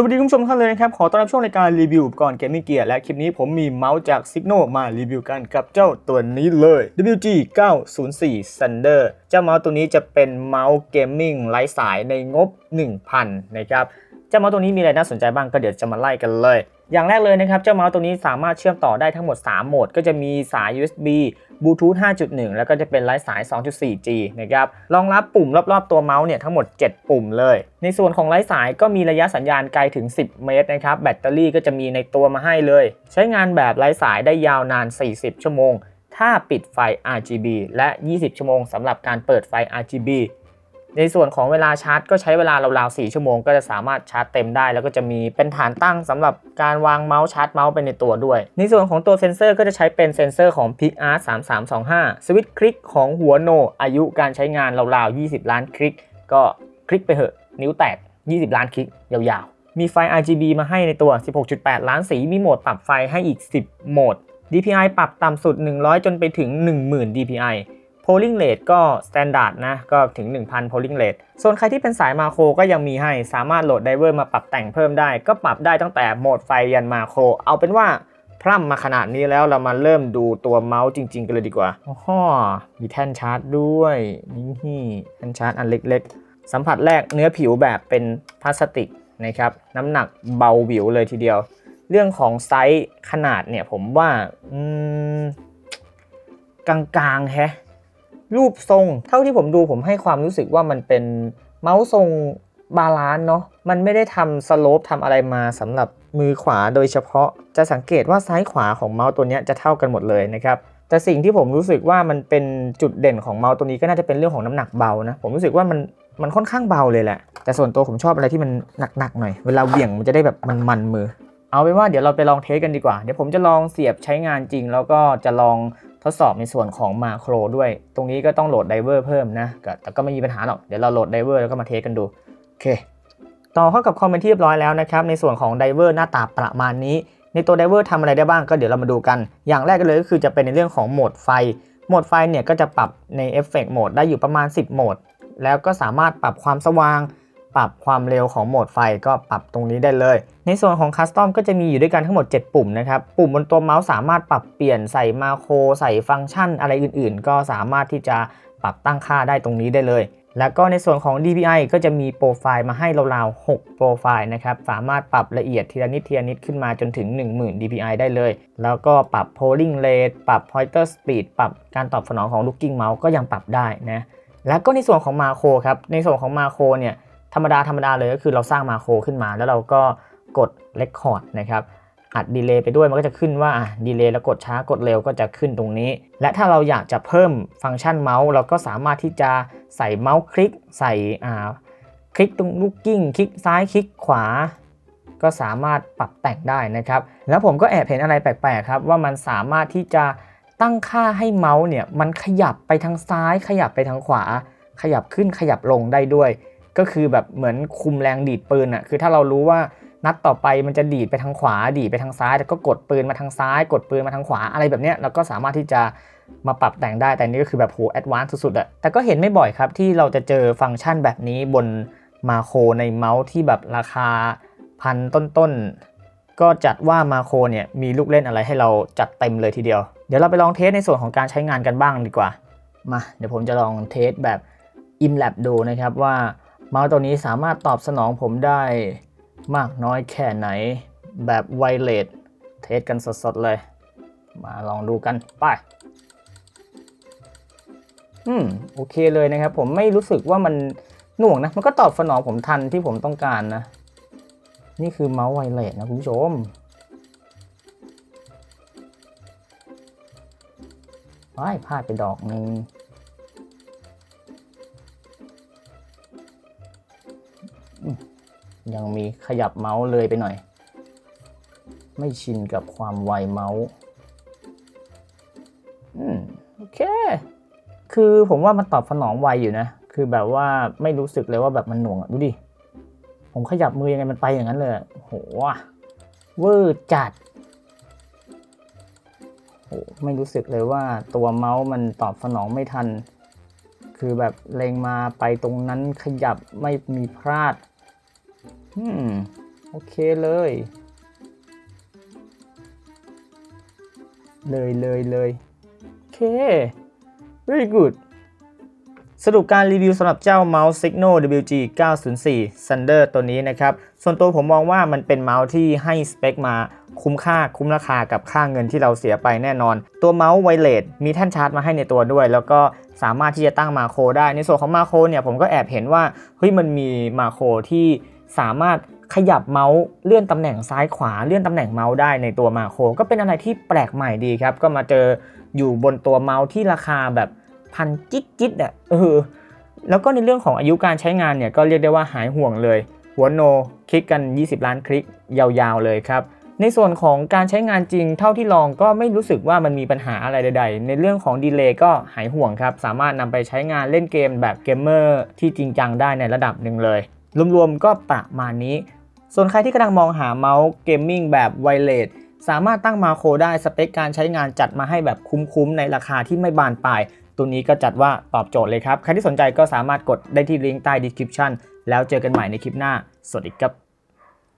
สวัสดีคุณผู้ชมท่านเลยนะครับ ขอต้อนรับช่วงรายการรีวิวอุปกรณ์เกมมิ่งเกียร์และคลิปนี้ผมมีเมาส์จาก Signo มารีวิวกันกับเจ้าตัวนี้เลย WG 904 Thunder เจ้าเมาส์ตัวนี้จะเป็นเมาส์เกมมิ่งไร้สายในงบ 1,000 นะครับ เจ้าเมาส์ตัวนี้มีอะไรน่าสนใจบ้างก็เดี๋ยวจะมาไล่กันเลย อย่างแรกเลยนะครับเจ้าเมาส์ตัวนี้สามารถเชื่อมต่อได้ทั้งหมด 3 โหมด ก็จะมีสาย USB Bluetooth 5.1 แล้วก็จะเป็นไร้สาย 2.4G นะครับ รองรับปุ่มรอบๆตัวเมาส์เนี่ยทั้งหมด 7 ปุ่มเลย ในส่วนของไร้สายก็มีระยะสัญญาณไกลถึง 10 เมตรนะครับ แบตเตอรี่ก็จะมีในตัวมาให้เลย ใช้งานแบบไร้สายได้ยาวนาน 40 ชั่วโมง ถ้าปิดไฟ RGB และ 20 ชั่วโมงสำหรับการเปิดไฟ RGB ในส่วนของเวลาชาร์จก็ใช้เวลาราวๆ4ชั่วโมงก็จะสามารถชาร์จเต็มได้ แล้วก็จะมีเป็นฐานตั้งสำหรับการวางเมาส์ชาร์จเมาส์ไปในตัวด้วย ในส่วนของตัวเซนเซอร์ก็จะใช้เป็นเซนเซอร์ของ PicArt 3325 สวิตช์คลิกของหัวโน อายุการใช้งานราวๆ20 ล้านคลิก ก็คลิกไปเหอะ นิ้วแตก 20 ล้านคลิกยาวๆ มีไฟ RGB มาให้ในตัว 16.8 ล้านสี มีโหมดปรับไฟให้อีก 10 โหมด DPI ปรับต่ำสุด 100 จนไปถึง 10,000 DPI polling rate ก็ standard นะ ก็ถึง 1,000 polling rate ส่วนใครที่เป็นสายมาโครก็ยังมีให้สามารถโหลดไดเวอร์มาปรับแต่งเพิ่มได้ ก็ปรับได้ตั้งแต่โหมดไฟยันมาโคร เอาเป็นว่าพร่ำมาขนาดนี้แล้วเรามาเริ่มดูตัวเมาส์จริง ๆ กันเลยดีกว่าอ๋อมีแท่นชาร์จด้วยนี่แท่นชาร์จอันเล็ก ๆ สัมผัสแรกเนื้อผิวแบบเป็นพลาสติกนะครับ น้ำหนักเบาบิวเลยทีเดียว เรื่องของไซส์ขนาดเนี่ยผมว่าอืมกลางๆแฮะ รูปทรง เท่าที่ผมดูผมให้ความรู้สึกว่ามันเป็นเมาส์ทรงบาลานซ์เนาะมันไม่ได้ทำสโลปทำอะไรมาสำหรับมือขวาโดยเฉพาะจะสังเกตว่าซ้ายขวาของเมาส์ตัวนี้จะเท่ากันหมดเลยนะครับแต่สิ่งที่ผมรู้สึกว่ามันเป็นจุดเด่นของเมาส์ตัวนี้ก็น่าจะเป็นเรื่องของน้ำหนักเบานะผมรู้สึกว่ามันมันค่อนข้างเบาเลยแหละ แต่ส่วนตัวผมชอบอะไรที่มันหนักๆหน่อย เวลาเหวี่ยงมันจะได้แบบมันๆมือ เอาเป็นว่าเดี๋ยวเราไปลองเทสกันดีกว่า เดี๋ยวผมจะลองเสียบใช้งานจริง แล้วก็จะลอง ทดสอบในส่วนของมาโครด้วย ตรงนี้ก็ต้องโหลดไดเวอร์เพิ่มนะแต่ก็ไม่มีปัญหาหรอกเดี๋ยวเราโหลดไดเวอร์แล้วก็มาเทสกันดูโอเคต่อเข้ากับคอมเป็นที่เรียบร้อยแล้วนะครับในส่วนของไดเวอร์หน้าตาประมาณนี้ ในตัวไดเวอร์ทำอะไรได้บ้างก็เดี๋ยวเรามาดูกัน อย่างแรกก็เลยก็คือจะเป็นในเรื่องของโหมดไฟโหมดไฟเนี่ยก็จะปรับในเอฟเฟกต์โหมดได้อยู่ประมาณ 10โหมดแล้วก็สามารถปรับความสว่าง ปรับความเร็วของโหมดไฟก็ปรับตรงนี้ได้เลย ในส่วนของคัสตอมก็จะมีอยู่ด้วยกันทั้งหมด 7 ปุ่มนะครับ ปุ่มบนตัวเมาส์สามารถปรับเปลี่ยนใส่มาโครใส่ฟังก์ชันอะไรอื่นๆ ก็สามารถที่จะปรับตั้งค่าได้ตรงนี้ได้เลย แล้วก็ในส่วนของ DPI ก็จะมีโปรไฟล์มาให้ราวๆ6โปรไฟล์นะครับ สามารถปรับละเอียดทีละนิดทีละนิดขึ้นมาจนถึง 10,000 DPI ได้เลย แล้วก็ปรับ polling rate ปรับ pointer speed ปรับการตอบสนองของ looking mouse ก็ยังปรับได้นะ แล้วก็ในส่วนของมาโครครับ ในส่วนของมาโครเนี่ย ธรรมดาธรรมดาเลยก็คือเราสร้างมาโครขึ้นมา แล้วเราก็กด Record นะครับอัดดีเลย์ไปด้วยมันก็จะขึ้นว่าดีเลย์แล้วกดช้ากดเร็วก็จะขึ้นตรงนี้ และถ้าเราอยากจะเพิ่มฟังก์ชันเมาส์ เราก็สามารถที่จะใส่เมาส์คลิก ใส่อ่าคลิกตรงลูกกิ้งคลิกซ้ายคลิกขวา ก็สามารถปรับแต่งได้นะครับ แล้วผมก็แอบเห็นอะไรแปลกๆครับ ว่ามันสามารถที่จะตั้งค่าให้เมาส์เนี่ยมันขยับไปทางซ้าย ขยับไปทางขวา ขยับขึ้นขยับลงได้ด้วย ก็คือแบบเหมือนคุมแรงดีดปืนอะคือถ้าเรารู้ว่านัดต่อไปมันจะดีดไปทางขวาดีดไปทางซ้าย แล้วก็กดปืนมาทางซ้าย กดปืนมาทางขวาอะไรแบบเนี้ยเราก็สามารถที่จะมาปรับแต่งได้แต่นี่ก็คือแบบโหแอดวานซ์สุดๆอะแต่ก็เห็นไม่บ่อยครับที่เราจะเจอฟังก์ชันแบบนี้บนมาโครในเมาส์ที่แบบราคาพันต้นๆ ก็จัดว่ามาโครเนี่ยมีลูกเล่นอะไรให้เราจัดเต็มเลยทีเดียว เดี๋ยวเราไปลองเทสในส่วนของการใช้งานกันบ้างดีกว่า มา เดี๋ยวผมจะลองเทสแบบ i m l a b ดูนะครับว่า เมาส์ตัวนี้สามารถตอบสนองผมได้มากน้อยแค่ไหนแบบไวเลสเทสกันสดๆเลย มาลองดูกัน ไป อืม โอเคเลยนะครับ ผมไม่รู้สึกว่ามันหน่วงนะ มันก็ตอบสนองผมทันที่ผมต้องการนะ นี่คือเมาส์ไวเลสนะคุณผู้ชมว้ายพลาดไปดอกหนึ่ง ยังมีขยับเมาส์เลยไปหน่อย ไม่ชินกับความไวเมาส์อืมโอเค คือผมว่ามันตอบสนองไวอยู่นะ คือแบบว่าไม่รู้สึกเลยว่าแบบมันหน่วงอะดูดิ ผมขยับมือยังไงมันไปอย่างนั้นเลยโหเวอร์จัดโหไม่รู้สึกเลยว่าตัวเมาส์มันตอบสนองไม่ทัน คือแบบเล็งมาไปตรงนั้นขยับไม่มีพลาด อืม โอเคเลย เลยเลยเลยโอเค very good สรุปการรีวิวสำหรับเจ้าเมาส์ Signal WG 904 Thunder ตัวนี้นะครับ ส่วนตัวผมมองว่ามันเป็นเมาส์ที่ให้สเปคมาคุ้มค่าคุ้มราคากับค่าเงินที่เราเสียไปแน่นอน ตัวเมาส์ไวเลสมีแท่นชาร์จมาให้ในตัวด้วย แล้วก็สามารถที่จะตั้งมาโครได้ ในส่วนของมาโครเนี่ยผมก็แอบเห็นว่าเฮ้ยมันมีมาโครที่ สามารถขยับเมาส์เลื่อนตำแหน่งซ้ายขวาเลื่อนตำแหน่งเมาส์ได้ในตัวมาโครก็เป็นอะไรที่แปลกใหม่ดีครับ ก็มาเจออยู่บนตัวเมาส์ที่ราคาแบบพันจิ๊ดจิ๊ดอะเออแล้วก็ในเรื่องของอายุการใช้งานเนี่ยก็เรียกได้ว่าหายห่วงเลย หัวโนคลิกกัน 20 ล้านคลิกยาวๆเลยครับ ในส่วนของการใช้งานจริงเท่าที่ลองก็ไม่รู้สึกว่ามันมีปัญหาอะไรใด ๆ ในเรื่องของดีเลย์ก็หายห่วงครับ สามารถนำไปใช้งานเล่นเกมแบบเกมเมอร์ที่จริงจังได้ในระดับหนึ่งเลย รวมๆก็ประมาณนี้ ส่วนใครที่กำลังมองหาเมาส์เกมมิ่งแบบไวเลสสามารถตั้งมาโคได้สเปคการใช้งานจัดมาให้แบบคุ้มๆ ในราคาที่ไม่บานปลาย ตัวนี้ก็จัดว่าตอบโจทย์เลยครับ ใครที่สนใจก็สามารถกดได้ที่ลิงก์ใต้ดีสคริปชันแล้วเจอกันใหม่ในคลิปหน้า สวัสดีครับ